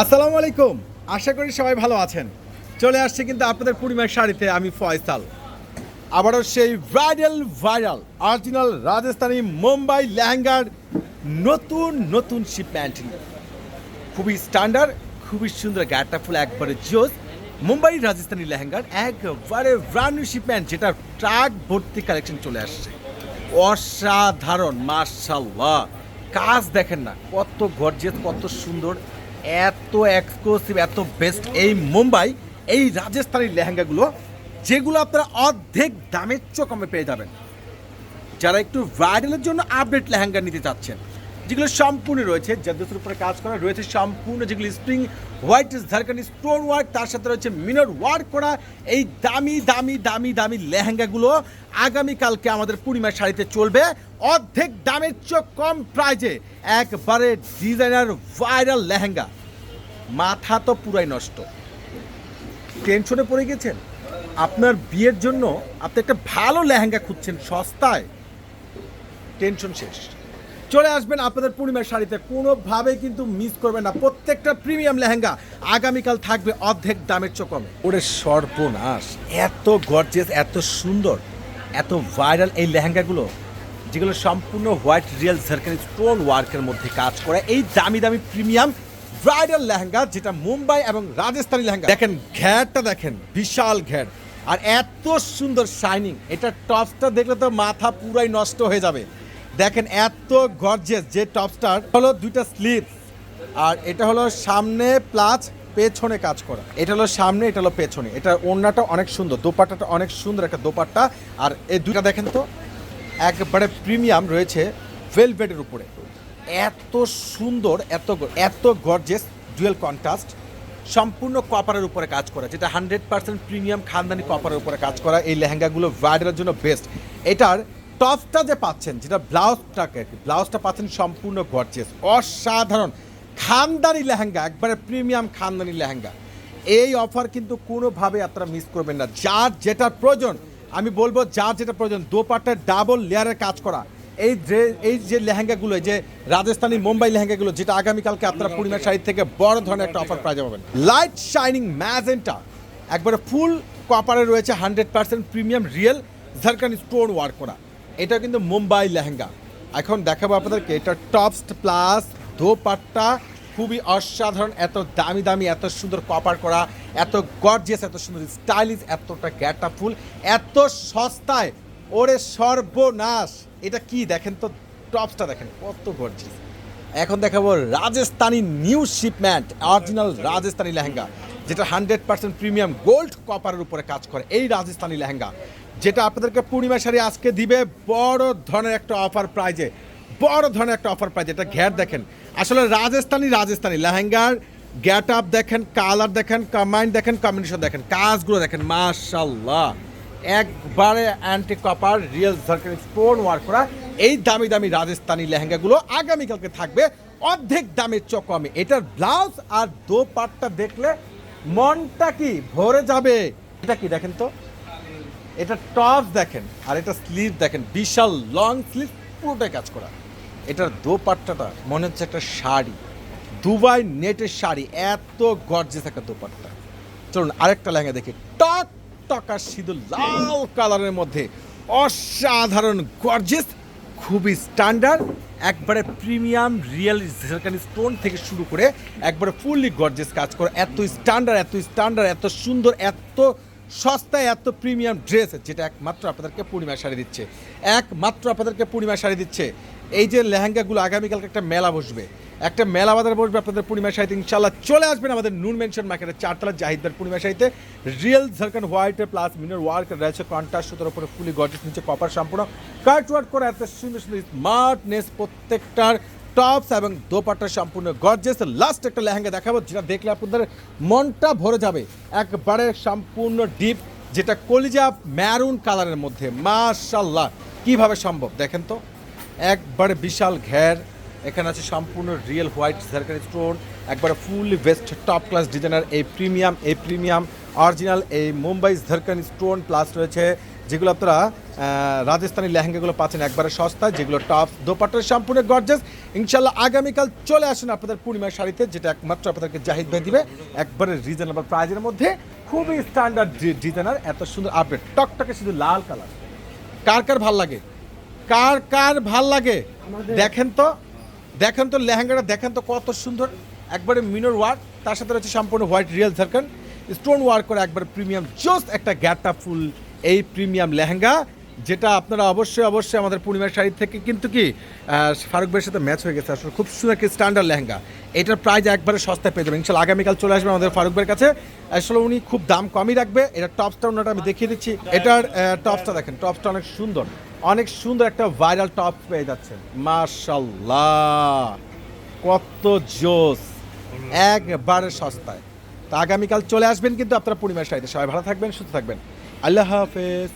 আসসালামু আলাইকুম। আশা করি সবাই ভালো আছেন। চলে আসছে কিন্তু আপনাদের পূর্ণিমার শাড়িতে, আমি ফয়সাল। আবারও সেই bridal viral original Rajasthani Mumbai লেহেঙ্গার নতুন নতুন শিপমেন্ট খুবই স্ট্যান্ডার্ড খুবই সুন্দর গাটা ফুল, একবারে জোস। মুম্বাই রাজস্থানী লেহেঙ্গার একবারে ব্র্যান্ড নিউ শিপমেন্ট যেটা ট্রাক ভর্তি কালেকশন চলে আসছে। অসাধারণ মার্শাল্লাহ কাজ দেখেন না, কত গর্জিয়াস কত সুন্দর, এত এক্সক্লুসিভ এত বেস্ট এই মুম্বাই, এই রাজস্থানের লেহেঙ্গাগুলো, যেগুলো আপনারা অর্ধেক দামের চেয়ে কমে পেয়ে যাবেন। যারা একটু ভাইরালের জন্য আপডেট লেহেঙ্গা নিতে চাচ্ছেন যেগুলো সম্পূর্ণ রয়েছে জাদুসের উপরে কাজ করা রয়েছে সম্পূর্ণ যেগুলো স্প্রিং হোয়াইট ঝারখানি স্টোন ওয়ার্ক তার সাথে রয়েছে মিনর ওয়ার্ক করা এই দামি দামি দামি দামি লেহেঙ্গাগুলো আগামীকালকে আমাদের পূর্ণিমার শাড়িতে চলবে। অর্ধেক দামের চেয়ে কম প্রাইজে একবারে ডিজাইনার ভাইরাল লেহেঙ্গা। মাথা তো পুরাই নষ্ট। টেনশনে পড়ে গেছেন? আপনার বিয়ের জন্য আপনি একটা ভালো লেহেঙ্গা খুঁজছেন সস্তায়। টেনশন শেষ। চলে আসবেন আপনাদের পূর্ণিমার শাড়িতে। কোনোভাবে কিন্তু মিস করবেন না। প্রত্যেকটা প্রিমিয়াম লেহেঙ্গা আগামীকাল থাকবে অর্ধেক দামের চো কমে ওরে সর্বনাশ। এত গর্জিয়াস এত সুন্দর, এত ভাইরাল এই লেহেঙ্গাগুলো, যেগুলো সম্পূর্ণ হোয়াইট রিয়েল ঝারখানি স্টোন ওয়ার্কের মধ্যে কাজ করে। এই দামি দামি প্রিমিয়াম ব্রাইডাল লেহেঙ্গা, যেটা মুম্বাই এবং রাজস্থানী লেহেঙ্গা। দেখেন ঘ্যারটা দেখেন, বিশাল ঘ্যার আর এত সুন্দর শাইনিং এটা টপটা দেখলে তো মাথা পুরাই নষ্ট হয়ে যাবে। দেখেন এত গর্জেস যে টপস্টার হলো দুইটা স্লিপ আর এটা হলো সামনে প্লাস পেছনে কাজ করা। এটা হলো সামনে, এটা হলো পেছনে। এটা ওড়নাটা অনেক সুন্দর, দোপাট্টাটা অনেক সুন্দর একটা দোপাট্টা। আর এই দুইটা দেখেন তো, একবারে প্রিমিয়াম রয়েছে ভেলভেটের উপরে। এত সুন্দর, এত এত গর্জেস ডুয়েল কন্ট্রাস্ট সম্পূর্ণ কপারের উপরে কাজ করা, যেটা হান্ড্রেড পার্সেন্ট প্রিমিয়াম খানদানি কপারের উপরে কাজ করা, এই লেহেঙ্গাগুলো ব্রাইডালের জন্য বেস্ট এটার টপসটা যে পাচ্ছেন যেটা ব্লাউজটাকে ব্লাউজটা পাচ্ছেন সম্পূর্ণ গর্জেস অসাধারণ খানদানি লেহেঙ্গা একবারে প্রিমিয়াম খানদানি লেহেঙ্গা। এই অফার কিন্তু কোনোভাবে আপনারা মিস করবেন না। যার যেটা প্রয়োজন আমি বলব যার যেটা প্রয়োজন দোপাট্টার ডাবল লেয়ারের কাজ করা। এই এই যে লেহেঙ্গাগুলো এই যে রাজস্থানী মুম্বাই লেহেঙ্গাগুলো যেটা আগামীকালকে আপনারা পূর্ণিমা শাড়ি থেকে বড় ধরনের একটা অফার প্রাইজে পাবেন লাইট শাইনিং ম্যাজেন্টা একবারে ফুল কপারে রয়েছে হান্ড্রেড পার্সেন্ট প্রিমিয়াম রিয়েল ঝারখানি স্টোন ওয়ার্ক করা। এটা কিন্তু মুম্বাই লেহেঙ্গা। এখন দেখাবো আপনাদেরকে, এটা টপস প্লাস ধোপাট্টা খুবই অসাধারণ, এত দামি দামি, এত সুন্দর কপার করা, এত গর্জিয়াস এত সুন্দর স্টাইলিশ এতটা গ্যাটা ফুল এত সস্তায়। ওরে সর্বনাশ! এটা কি দেখেন তো? টপসটা দেখেন, কত গর্জিয়াস এখন দেখাবো Rajasthani new shipment original Rajasthani lehenga, যেটা হান্ড্রেড পার্সেন্ট প্রিমিয়াম গোল্ড কপারের উপরে কাজ করে। এই রাজস্থানী লেহেঙ্গা যেটা আপনাদেরকে পূর্ণিমা শাড়ি আজকে দিবে বড় ধরনের একটা অফার প্রাইজে বড় ধরনের একটা অফার প্রাইজে এটা ঘ্যাট দেখেন। আসলে রাজস্থানী রাজস্থানী। লেহেঙ্গার গ্যাট আপ দেখেন কালার দেখেন কম্বাইন্ড দেখেন কম্বিনেশন দেখেন, কাজগুলো দেখেন। মাশাল্লাহ একবারে অ্যান্টি কপার রিয়েল ঝারখানি স্টোন ওয়ার্ক করা। এই দামি দামি রাজস্থানী লেহেঙ্গাগুলো আগামীকালকে থাকবে অর্ধেক দামের চক কমে। এটার ব্লাউজ আর দোপাট্টা দেখলে মনটা কি ভরে যাবে? এটা কি দেখেন তো? এটা টপ দেখেন, আর এটা স্লিভ দেখেন, বিশাল লং স্লিভ পুরোটাই কাজ করা। এটার দোপাট্টাটা, মনে হচ্ছে একটা শাড়ি। দুবাই নেটের শাড়ি, এত গর্জেস একটা দোপাট্টা। চলুন, আরেকটা লেহেঙ্গা দেখি। টক, টকা সিঁদুর, লাল কালারের মধ্যে। অসাধারণ গর্জেস খুবই স্ট্যান্ডার্ড একবারে প্রিমিয়াম রিয়েল ঝারখানি স্টোন থেকে শুরু করে একবারে ফুললি গর্জেস কাজ করে। এত স্ট্যান্ডার্ড এত স্ট্যান্ডার্ড এত সুন্দর, এত সস্তায় এত প্রিমিয়াম ড্রেস যেটা একমাত্র আপনাদেরকে পূর্ণিমা শাড়ি দিচ্ছে। একমাত্র আপনাদেরকে পূর্ণিমা শাড়ি দিচ্ছে। এই যে লেহেঙ্গাগুলো আগামীকালকে একটা মেলা বসবে। একটা মেলা বাজার বসবে আপনাদের পূর্ণিমা শাড়িতে ইনশাল্লাহ চলে আসবেন আমাদের নুন মেনশন মার্কেটের চারতলা জাহিদার পূর্ণিমা শাড়িতে। রিয়েল ঝারখান হোয়াইটে প্লাস মিনার ওয়ার্ক রয়েছে কন্ট্রাস্ট, সুতোর উপরে ফুলি গর্জেস, নিচে কপার সম্পূর্ণ। কাট ওয়ার্ক করা এত সুন্দর সুন্দর স্মার্টনেস প্রত্যেকটার টপস এবং দোপাট্টা সম্পূর্ণ গর্জেস লাস্ট একটা লেহেঙ্গা দেখাবো, যেটা দেখলে আপনাদের মনটা ভরে যাবে। একবারে সম্পূর্ণ ডিপ যেটা কলিজা ম্যারুন কালারের মধ্যে। মাশাল্লাহ কীভাবে সম্ভব? দেখেন তো, একবারে বিশাল ঘের। এখানে আছে সম্পূর্ণ রিয়েল হোয়াইট ঝারখানি স্টোন একবারে fully best top class designer এই প্রিমিয়াম এই প্রিমিয়াম অরিজিনাল এই মুম্বাই ঝারখানি স্টোন প্লাস রয়েছে। যেগুলো আপনারা রাজস্থানি লেহেঙ্গাগুলো পাচ্ছেন একবারে সস্তায় যেগুলো টপ দোপাট্টার সম্পূর্ণ গর্জেস ইনশাল্লাহ আগামীকাল চলে আসুন আপনাদের পূর্ণিমার শাড়িতে যেটা একমাত্র আপনাদেরকে জাহিদ ভাই দিবে। একবারে রিজনেবল প্রাইজের মধ্যে খুবই স্ট্যান্ডার্ড ডিজাইনার এত সুন্দর আপডেট টকটকে শুধু লাল কালার কার কার ভালো লাগে? কার কার ভালো লাগে? দেখেন তো দেখেন তো লেহেঙ্গাটা দেখেন তো কত সুন্দর। একবারে মিনর ওয়ার্ক তার সাথে রয়েছে সম্পূর্ণ white real circle stone work করে একবার প্রিমিয়াম জাস্ট একটা গ্যাটা ফুল এই প্রিমিয়াম লেহেঙ্গা, যেটা আপনারা অবশ্যই অবশ্যই আমাদের পূর্ণিমার শাড়ি থেকে কিন্তু কি ফারুক ভাইয়ের সাথে ম্যাচ হয়ে গেছে। আসলে খুব সুন্দর একটি স্ট্যান্ডার্ড লেহেঙ্গা। এটার প্রাইস একবারে সস্তায় পেয়ে যাবেন। ইনশাল্লাহ আগামীকাল চলে আসবে আমাদের ফারুক ভাইয়ের কাছে। আসলে উনি খুব দাম কমই রাখবে। এটা টপসটা ওনাটা আমি দেখিয়ে দিচ্ছি। এটার টপসটা দেখেন টপসটা অনেক সুন্দর। অনেক সুন্দর একটা ভাইরাল টপ পেয়ে যাচ্ছেন। মাশাল্লাহ! কত জোস! একবারে সস্তায়। তা আগামীকাল চলে আসবেন কিন্তু আপনারা পূর্ণিমার শাড়িতে। সবাই ভালো থাকবেন, সুস্থ থাকবেন। আল্লাহ হাফেজ।